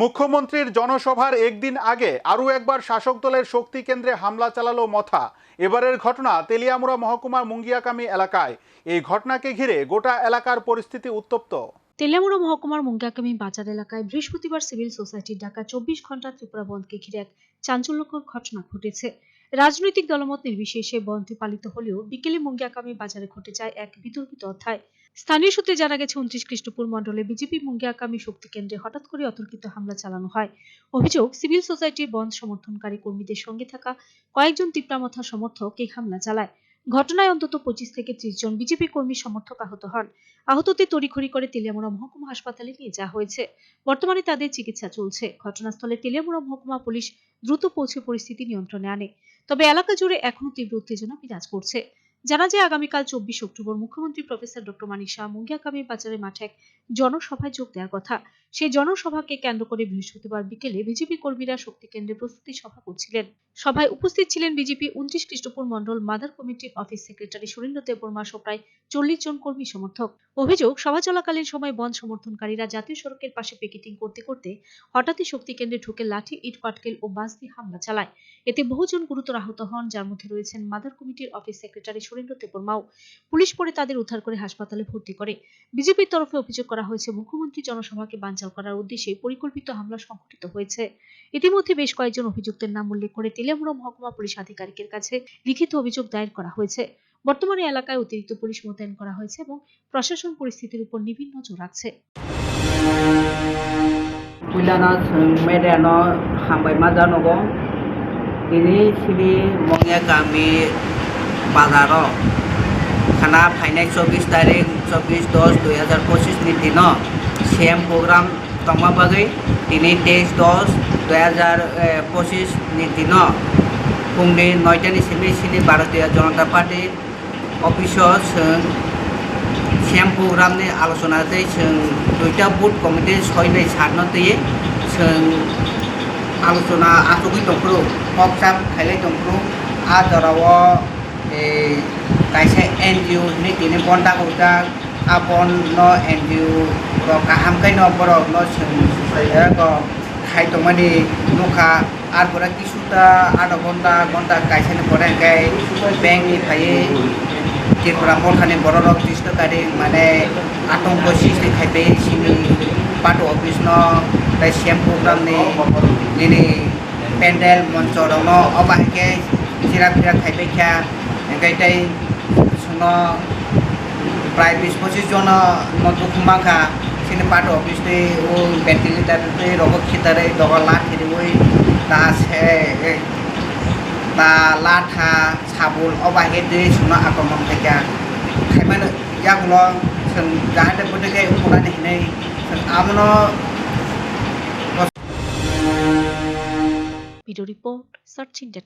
মুখ্যমন্ত্রীর জনসভার একদিন আগে আরও একবার শাসক দলের শক্তি কেন্দ্রে হামলা চালালো মথা। এবারের ঘটনা তেলিয়ামুড়া মহকুমার মুঙ্গিয়াকামি এলাকায়। এই ঘটনাকে ঘিরে গোটা এলাকার পরিস্থিতি উত্তপ্ত। তেলিয়ামুড়া মহকুমার মুঙ্গিয়াকামী বাজার এলাকায় বৃহস্পতিবার সিভিল সোসাইটির ডাকা চব্বিশ ঘণ্টা ত্রিপুরা বন্ধকে ঘিরে এক চাঞ্চল্যকর ঘটনা ঘটেছে। রাজনৈতিক দলমত নির্বিশেষে বন্ধটি পালিত হলেও বিকেলে মুঙ্গিয়াকামি বাজারে ঘটে যায় এক বিতর্কিত অধ্যায়। স্থানীয় সূত্রে জানা গেছে, উনত্রিশ খ্রিস্টপুর মণ্ডলে বিজেপি মুঙ্গিয়াকামি শক্তি কেন্দ্রে হঠাৎ করে অতর্কিত হামলা চালানো হয়। অভিযোগ, সিভিল সোসাইটির বন্ধ সমর্থনকারী কর্মীদের সঙ্গে থাকা কয়েকজন তিপ্রামথা সমর্থক এই হামলা চালায়। ঘটনায় অন্তত পঁচিশ থেকে ত্রিশ জন বিজেপি কর্মী সমর্থক আহত হন। আহতদের তড়িঘড়ি করে তেলিয়ামুড়া মহকুমা হাসপাতালে নিয়ে যাওয়া হয়েছে। বর্তমানে তাদের চিকিৎসা চলছে। ঘটনাস্থলে তেলিয়ামুড়া মহকুমা পুলিশ দ্রুত পৌঁছে পরিস্থিতি নিয়ন্ত্রণে আনে। তবে এলাকা জুড়ে এখনও তীব্র উত্তেজনা বিরাজ করছে। জানা যায়, আগামীকাল চব্বিশ অক্টোবর মুখ্যমন্ত্রী প্রফেসর ডক্টর মানিক শাহ মুঙ্গিয়াকামি বাজারের মাঠে এক জনসভায় যোগ দেওয়ার কথা। সেই জনসভাকে কেন্দ্র করে বৃহস্পতিবার বিকেলে বিজেপি কর্মীরা শক্তি কেন্দ্রে প্রস্তুতি সভা করছিলেন। সভায় উপস্থিত ছিলেন বিজেপি উনত্রিশ খ্রিস্টপুর মণ্ডল mother committee office secretary Surendra Debbarma সহ প্রায় চল্লিশ জন কর্মী সমর্থক। অভিযোগ, সভা চলাকালীন সময় বন্ধ সমর্থনকারীরা জাতীয় সড়কের পাশে পিকেটিং করতে করতে হঠাৎই শক্তি কেন্দ্রে ঢুকে লাঠি, ইট পাটকেল ও বাস দিয়ে হামলা চালায়। এতে বহুজন গুরুতর আহত হন, যার মধ্যে রয়েছেন mother committee office secretary Surendra দেববর্মাও। Police পরে তাদের উদ্ধার করে হাসপাতালে ভর্তি করে। বিজেপির তরফে অভিযোগ করা হয়েছে, মুখ্যমন্ত্রী জনসভাকে বানচাল করার উদ্দেশ্যে পরিকল্পিত হামলা সংঘটিত হয়েছে। ইতিমধ্যে বেশ কয়েকজন অভিযুক্তের নাম উল্লেখ করে তেলিয়ামুড়া মহকুমা পুলিশ আধিকারিকের কাছে লিখিত অভিযোগ দায়ের করা হয়েছে। বর্তমানে এলাকায় অতিরিক্ত পুলিশ মোতায়েন করা হয়েছে এবং প্রশাসন পরিস্থিতির উপর নিবিড় নজর রাখছে। খানা ফাইনাই চব্বিশ তারিখ চব্বিশ দশ দুই হাজার পঁচিশ নি দিন সেম প্রোগ্রাম তমা বাগৈ তিনি তেইশ দশ দুই হাজার পঁচিশ নি দিন फुंनि नयतानिसिम सिनि भारतीय जनता पार्टी अफिसाव जों सेम प्रग्रामनि आलोचनाजों जों दुइटा बुथ कमिटि सयनै सारनो दैयै जों आलोचना आसुगै दंफ्रो हकसाम खायलाय दंफ्रो आदाराव कायसे કાંઈ છે એનજીઓની તેને બંધા હોતા આ બંધનો એનજીઓ કામ કંઈ ન બરોબનો খাই তোমানি নোখা আর পরে কিছুটা আধা ঘণ্টা ঘণ্টা গাইছেন পরে গাই ব্যাংকনি ফাইয়ে যেগুলা মখানে বড় রক দৃষ্টকারী মানে আতঙ্ক সৃষ্টি খাইবে সিনি পাটো অফিস ন, তাই শ্যাম প্রোগ্রাম নেই প্যান্ডেল মঞ্চ রং অবাহিকে চিরা ফিরা খাইবে খেয়া કઈટાઈ સુનો প্রায় বিশ পঁচিশ জন નોટબુકમાં ખા সে પાટ ઓફિસ ও ઓ વેન્ટિલેટર તે રોબોટ ખીતરે દગલા ખીરે ઓઈ তা লাঠা ছাবল অবাহে দিয়ে সুনো আক্রমণ থেকে। খাইমান ইয়াগুলো যাহাতে প্রত্যেকে উপকার নেই আমন ভিডিও রিপোর্ট, সার্চ ইন্ডিয়া